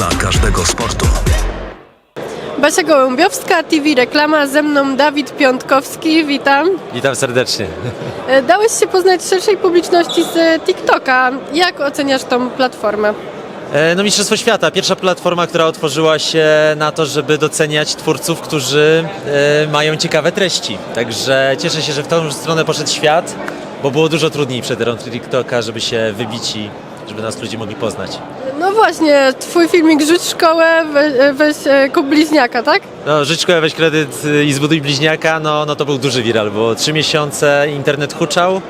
dla każdego sportu. Basia Gołębiowska, TV Reklama, ze mną Dawid Piątkowski, witam. Witam serdecznie. E, Dałeś się poznać szerszej publiczności z TikToka. Jak oceniasz tą platformę? E, No Mistrzostwo Świata, pierwsza platforma, która otworzyła się na to, żeby doceniać twórców, którzy e, mają ciekawe treści. Także cieszę się, że w tą stronę poszedł świat, bo było dużo trudniej przed erą TikToka, żeby się wybić i żeby nas ludzie mogli poznać. No właśnie, twój filmik Rzuć szkołę, we, weź e, kup bliźniaka, tak? No, żyć szkołę, weź kredyt y, i zbuduj bliźniaka, no, no to był duży viral, bo trzy miesiące internet huczał.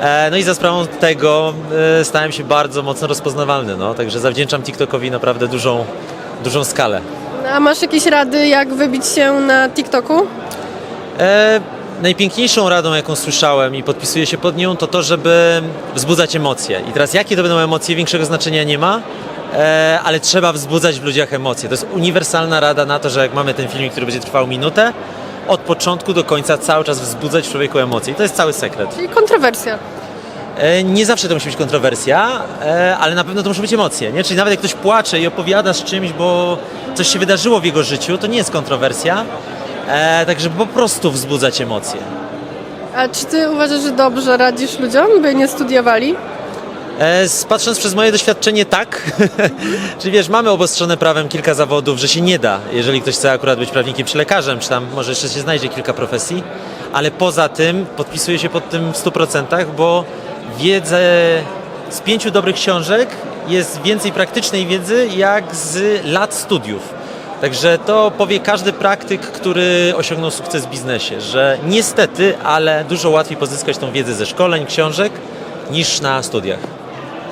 E, No i za sprawą tego e, stałem się bardzo mocno rozpoznawalny, no, także zawdzięczam TikTokowi naprawdę dużą, dużą skalę. A masz jakieś rady, jak wybić się na TikToku? E, najpiękniejszą radą, jaką słyszałem i podpisuję się pod nią, to to, żeby wzbudzać emocje. I teraz jakie to będą emocje, większego znaczenia nie ma, e, ale trzeba wzbudzać w ludziach emocje. To jest uniwersalna rada na to, że jak mamy ten filmik, który będzie trwał minutę, od początku do końca cały czas wzbudzać w człowieku emocje. I to jest cały sekret. Czyli kontrowersja. E, Nie zawsze to musi być kontrowersja, e, ale na pewno to muszą być emocje. Nie? Czyli nawet jak ktoś płacze i opowiada z czymś, bo coś się wydarzyło w jego życiu, to nie jest kontrowersja. E, tak, żeby po prostu wzbudzać emocje. A czy ty uważasz, że dobrze radzisz ludziom, by nie studiowali? E, s- Patrząc przez moje doświadczenie, tak. Czyli wiesz, mamy obostrzone prawem kilka zawodów, że się nie da, jeżeli ktoś chce akurat być prawnikiem czy lekarzem, czy tam może jeszcze się znajdzie kilka profesji, ale poza tym podpisuję się pod tym w 100%, bo wiedzę z pięciu dobrych książek jest więcej praktycznej wiedzy jak z lat studiów. Także to powie każdy praktyk, który osiągnął sukces w biznesie, że niestety, ale dużo łatwiej pozyskać tą wiedzę ze szkoleń, książek niż na studiach.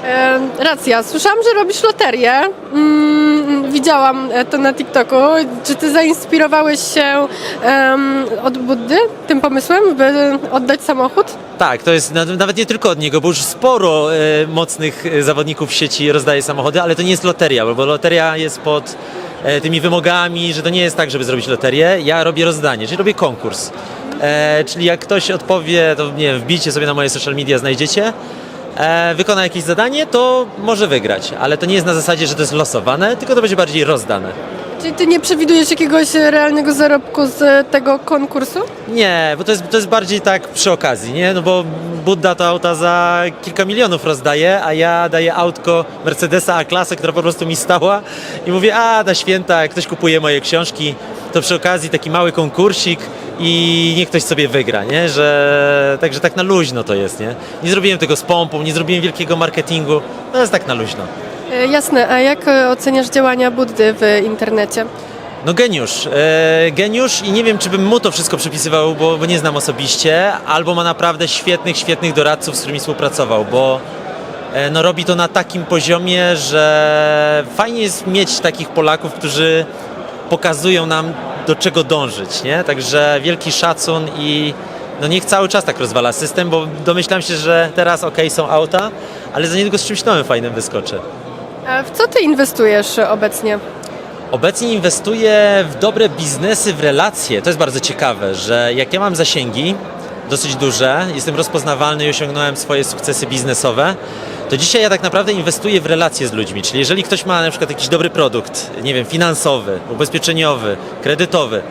E, racja, słyszałam, że robisz loterię. Mm, widziałam e, to na TikToku. Czy ty zainspirowałeś się em, od Buddy tym pomysłem, by oddać samochód? Tak, to jest na- nawet nie tylko od niego, bo już sporo e, mocnych e, zawodników w sieci rozdaje samochody, ale to nie jest loteria, bo, bo loteria jest pod tymi wymogami, że to nie jest tak, żeby zrobić loterię. Ja robię rozdanie, czyli robię konkurs. E, czyli jak ktoś odpowie, to nie wiem, wbijcie sobie na moje social media, znajdziecie. E, wykona jakieś zadanie, to może wygrać, ale to nie jest na zasadzie, że to jest losowane, tylko to będzie bardziej rozdane. Czyli ty nie przewidujesz jakiegoś realnego zarobku z tego konkursu? Nie, bo to jest, to jest bardziej tak przy okazji, nie? No bo Budda to auta za kilka milionów rozdaje, a ja daję autko Mercedesa A-klasę, która po prostu mi stała i mówię, a na święta, jak ktoś kupuje moje książki, to przy okazji taki mały konkursik i niech ktoś sobie wygra, nie? Że, także tak na luźno to jest, nie? Nie zrobiłem tego z pompą, nie zrobiłem wielkiego marketingu, to jest tak na luźno. E, jasne, a jak e, oceniasz działania Buddy w internecie? No geniusz, e, geniusz i nie wiem, czy bym mu to wszystko przypisywał, bo, nie znam osobiście, albo ma naprawdę świetnych, świetnych doradców, z którymi współpracował, bo no, robi to na takim poziomie, że fajnie jest mieć takich Polaków, którzy pokazują nam, do czego dążyć, nie? Także wielki szacun i no niech cały czas tak rozwala system, bo domyślam się, że teraz ok, są auta, ale za niedługo z czymś nowym fajnym wyskoczy. A w co ty inwestujesz obecnie? Obecnie inwestuję w dobre biznesy, w relacje. To jest bardzo ciekawe, że jak ja mam zasięgi dosyć duże, jestem rozpoznawalny i osiągnąłem swoje sukcesy biznesowe, to dzisiaj ja tak naprawdę inwestuję w relacje z ludźmi. Czyli jeżeli ktoś ma na przykład jakiś dobry produkt, nie wiem, finansowy, ubezpieczeniowy, kredytowy,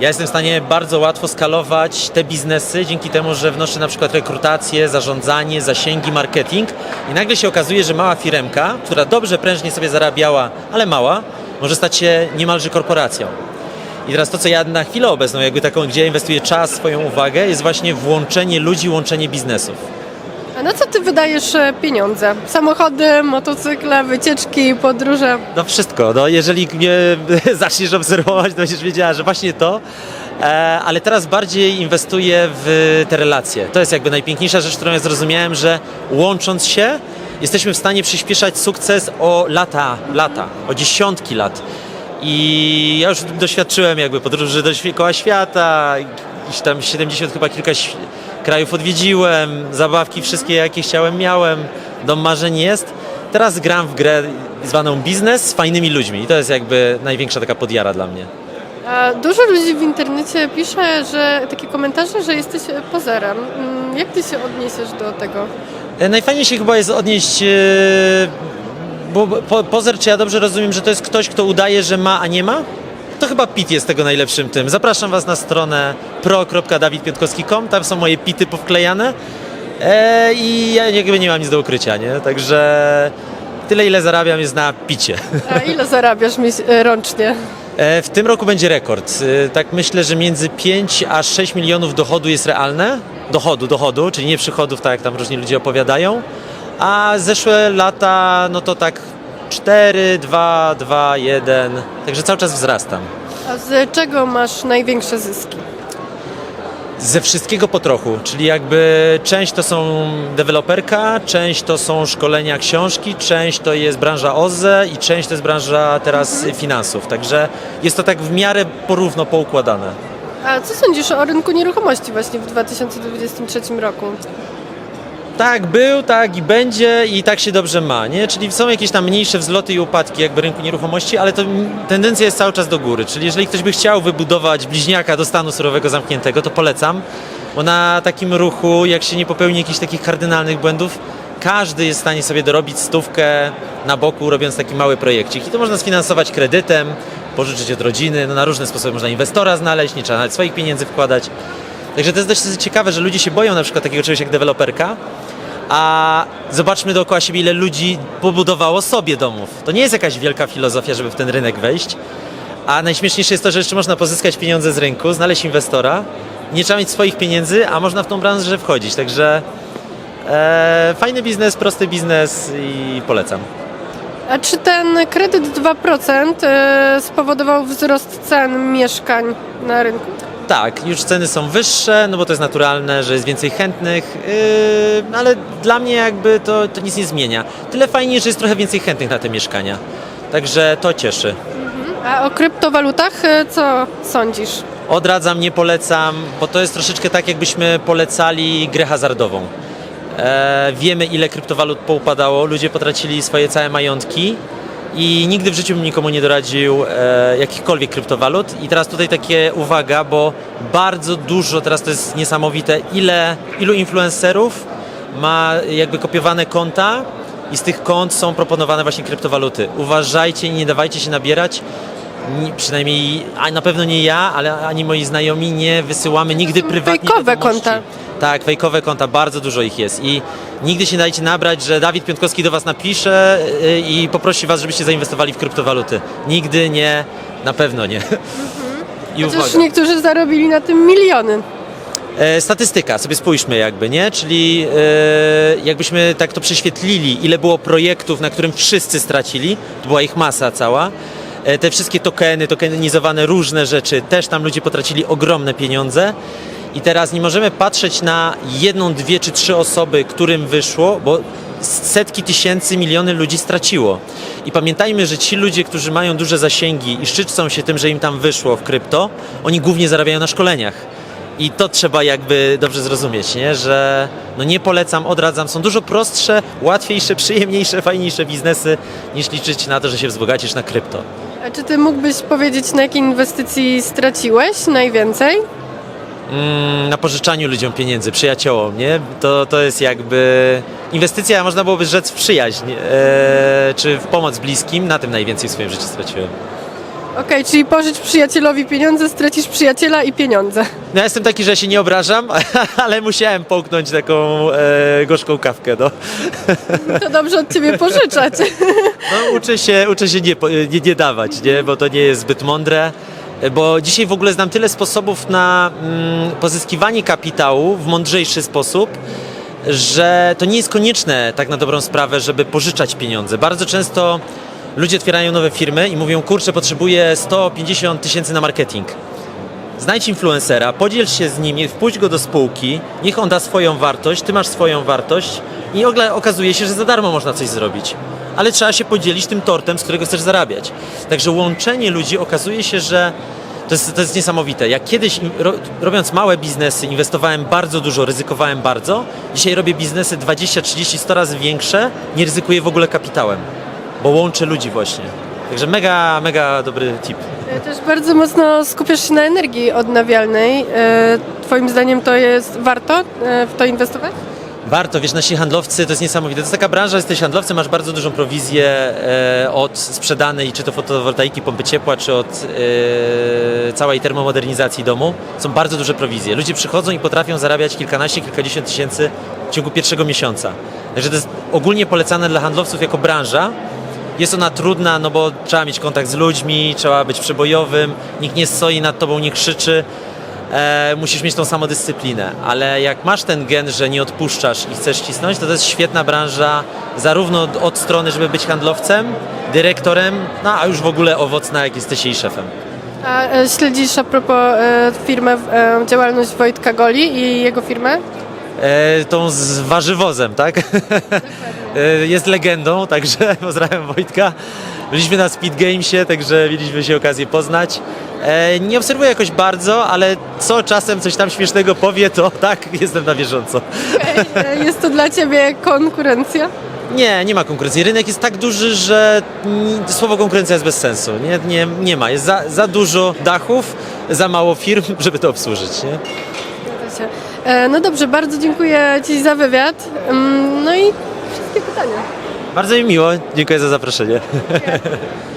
ja jestem w stanie bardzo łatwo skalować te biznesy dzięki temu, że wnoszę na przykład rekrutację, zarządzanie, zasięgi, marketing i nagle się okazuje, że mała firemka, która dobrze, prężnie sobie zarabiała, ale mała, może stać się niemalże korporacją. I teraz to, co ja na chwilę obecną, jakby taką, gdzie inwestuję czas, swoją uwagę, jest właśnie włączenie ludzi, łączenie biznesów. A na co ty wydajesz e, pieniądze? Samochody, motocykle, wycieczki, podróże? No wszystko, no jeżeli mnie zaczniesz obserwować, to będziesz wiedziała, że właśnie to. E, ale teraz bardziej inwestuję w te relacje. To jest jakby najpiękniejsza rzecz, którą ja zrozumiałem, że łącząc się, jesteśmy w stanie przyspieszać sukces o lata, lata, o dziesiątki lat. I ja już doświadczyłem jakby podróży dookoła świata, iż tam 70 chyba kilka krajów odwiedziłem, zabawki wszystkie jakie chciałem miałem, dom marzeń jest. Teraz gram w grę zwaną biznes z fajnymi ludźmi i to jest jakby największa taka podjara dla mnie. A dużo ludzi w internecie pisze, że takie komentarze, że jesteś pozerem. Mm, Jak ty się odniesiesz do tego? E, Najfajniej się chyba jest odnieść e, bo po, pozer, czy ja dobrze rozumiem, że to jest ktoś, kto udaje, że ma, a nie ma? To chyba PIT jest tego najlepszym tym. Zapraszam Was na stronę pro.dawidpiątkowski.com, tam są moje pity powklejane e, i ja jakby nie mam nic do ukrycia, nie? Także tyle, ile zarabiam jest na picie. A ile zarabiasz mi rącznie? E, W tym roku będzie rekord. E, Tak myślę, że między 5 a 6 milionów dochodu jest realne. Dochodu, dochodu, czyli nie przychodów, tak jak tam różni ludzie opowiadają. A zeszłe lata, no to tak 4, 2, 2, 1. Także cały czas wzrastam. A z czego masz największe zyski? Ze wszystkiego po trochu, czyli jakby część to są deweloperka, część to są szkolenia, książki, część to jest branża OZE i część to jest branża teraz finansów. Także jest to tak w miarę porówno poukładane. A co sądzisz o rynku nieruchomości właśnie w 2023 roku? Tak, był, tak i będzie i tak się dobrze ma, nie? Czyli są jakieś tam mniejsze wzloty i upadki jakby rynku nieruchomości, ale to tendencja jest cały czas do góry. Czyli jeżeli ktoś by chciał wybudować bliźniaka do stanu surowego zamkniętego, to polecam, bo na takim ruchu, jak się nie popełni jakichś takich kardynalnych błędów, każdy jest w stanie sobie dorobić stówkę na boku, robiąc taki mały projekcik. I to można sfinansować kredytem, pożyczyć od rodziny, no na różne sposoby można inwestora znaleźć, nie trzeba nawet swoich pieniędzy wkładać. Także to jest dość ciekawe, że ludzie się boją na przykład takiego czegoś jak deweloperka, a zobaczmy dookoła siebie, ile ludzi pobudowało sobie domów. To nie jest jakaś wielka filozofia, żeby w ten rynek wejść. A najśmieszniejsze jest to, że jeszcze można pozyskać pieniądze z rynku, znaleźć inwestora. Nie trzeba mieć swoich pieniędzy, a można w tą branżę wchodzić. Także e, fajny biznes, prosty biznes i polecam. A czy ten kredyt 2% e, spowodował wzrost cen mieszkań na rynku? Tak, już ceny są wyższe, no bo to jest naturalne, że jest więcej chętnych, yy, ale dla mnie jakby to, to nic nie zmienia. Tyle fajnie, że jest trochę więcej chętnych na te mieszkania. Także to cieszy. A o kryptowalutach e, co sądzisz? Odradzam, nie polecam, bo to jest troszeczkę tak, jakbyśmy polecali grę hazardową. E, wiemy, ile kryptowalut poupadało, ludzie potracili swoje całe majątki i nigdy w życiu bym nikomu nie doradził e, jakichkolwiek kryptowalut. I teraz tutaj takie uwaga, bo bardzo dużo, teraz to jest niesamowite, ile, ilu influencerów ma jakby kopiowane konta i z tych kont są proponowane właśnie kryptowaluty. Uważajcie i nie dawajcie się nabierać. Ni- przynajmniej, a na pewno nie ja, ale ani moi znajomi nie wysyłamy nigdy prywatnie fejkowe wiadomości. konta. Tak, fejkowe konta, bardzo dużo ich jest i nigdy się dajcie nabrać, że Dawid Piątkowski do Was napisze y, i poprosi Was, żebyście zainwestowali w kryptowaluty. Nigdy nie, na pewno nie. I Chociaż uwaga. niektórzy zarobili na tym miliony. E, statystyka, sobie spójrzmy jakby, nie? Czyli e, jakbyśmy tak to prześwietlili, ile było projektów, na którym wszyscy stracili, to była ich masa cała. E, te wszystkie tokeny, tokenizowane różne rzeczy, też tam ludzie potracili ogromne pieniądze. I teraz nie możemy patrzeć na jedną, dwie czy trzy osoby, którym wyszło, bo setki tysięcy, miliony ludzi straciło. I pamiętajmy, że ci ludzie, którzy mają duże zasięgi i szczycą się tym, że im tam wyszło w krypto, oni głównie zarabiają na szkoleniach. I to trzeba jakby dobrze zrozumieć, nie? że no nie polecam, odradzam. Są dużo prostsze, łatwiejsze, przyjemniejsze, fajniejsze biznesy niż liczyć na to, że się wzbogacisz na krypto. A czy ty mógłbyś powiedzieć, na jakiej inwestycji straciłeś najwięcej? Mm, na pożyczaniu ludziom pieniędzy, przyjaciołom, nie? To, to jest jakby inwestycja, można byłoby rzec w przyjaźń, e, czy w pomoc bliskim. Na tym najwięcej w swoim życiu straciłem. Okej, czyli pożycz przyjacielowi pieniądze, stracisz przyjaciela i pieniądze. No ja jestem taki, że się nie obrażam, ale musiałem połknąć taką e, gorzką kawkę, no. To dobrze od ciebie pożyczać. No, uczę się, uczę się nie, po- nie, nie dawać, nie? bo to nie jest zbyt mądre. Bo dzisiaj w ogóle znam tyle sposobów na mm, pozyskiwanie kapitału w mądrzejszy sposób, że to nie jest konieczne tak na dobrą sprawę, żeby pożyczać pieniądze. Bardzo często ludzie otwierają nowe firmy i mówią, kurczę, potrzebuję 150 tysięcy na marketing. Znajdź influencera, podziel się z nim, wpuść go do spółki, niech on da swoją wartość, ty masz swoją wartość i okazuje się, że za darmo można coś zrobić. Ale trzeba się podzielić tym tortem, z którego chcesz zarabiać. Także łączenie ludzi okazuje się, że to jest, to jest niesamowite. Jak kiedyś robiąc małe biznesy inwestowałem bardzo dużo, ryzykowałem bardzo, dzisiaj robię biznesy 20, 30, 100 razy większe, nie ryzykuję w ogóle kapitałem, bo łączę ludzi właśnie. Także mega, mega dobry tip. Też bardzo mocno skupiasz się na energii odnawialnej. E, Twoim zdaniem to jest warto e, w to inwestować? Warto, wiesz, nasi handlowcy to jest niesamowite. To jest taka branża, jesteś handlowcem, masz bardzo dużą prowizję e, od sprzedanej, czy to fotowoltaiki, pompy ciepła, czy od e, całej termomodernizacji domu. Są bardzo duże prowizje. Ludzie przychodzą i potrafią zarabiać kilkanaście, kilkadziesiąt tysięcy w ciągu pierwszego miesiąca. Także to jest ogólnie polecane dla handlowców jako branża. Jest ona trudna, no bo trzeba mieć kontakt z ludźmi, trzeba być przebojowym, nikt nie stoi nad tobą, nie krzyczy. E, musisz mieć tą samodyscyplinę, ale jak masz ten gen, że nie odpuszczasz i chcesz cisnąć, to to jest świetna branża, zarówno od, od strony, żeby być handlowcem, dyrektorem, no a już w ogóle owocna, jak jesteś jej szefem. A e, śledzisz a propos e, firmę, e, działalność Wojtka Goli i jego firmę? E, tą z warzywozem, tak? e, jest legendą, także pozdrawiam Wojtka. Byliśmy na Speed Gamesie, także mieliśmy się okazję poznać. E, nie obserwuję jakoś bardzo, ale co czasem coś tam śmiesznego powie, to tak, jestem na bieżąco. E, Jest to dla ciebie konkurencja? Nie, nie ma konkurencji. Rynek jest tak duży, że mm, słowo konkurencja jest bez sensu. Nie, nie, nie ma. Jest za, za dużo dachów, za mało firm, żeby to obsłużyć. Nie? E, No dobrze, bardzo dziękuję Ci za wywiad. Mm, No i wszystkie pytania. Bardzo mi miło. Dziękuję za zaproszenie.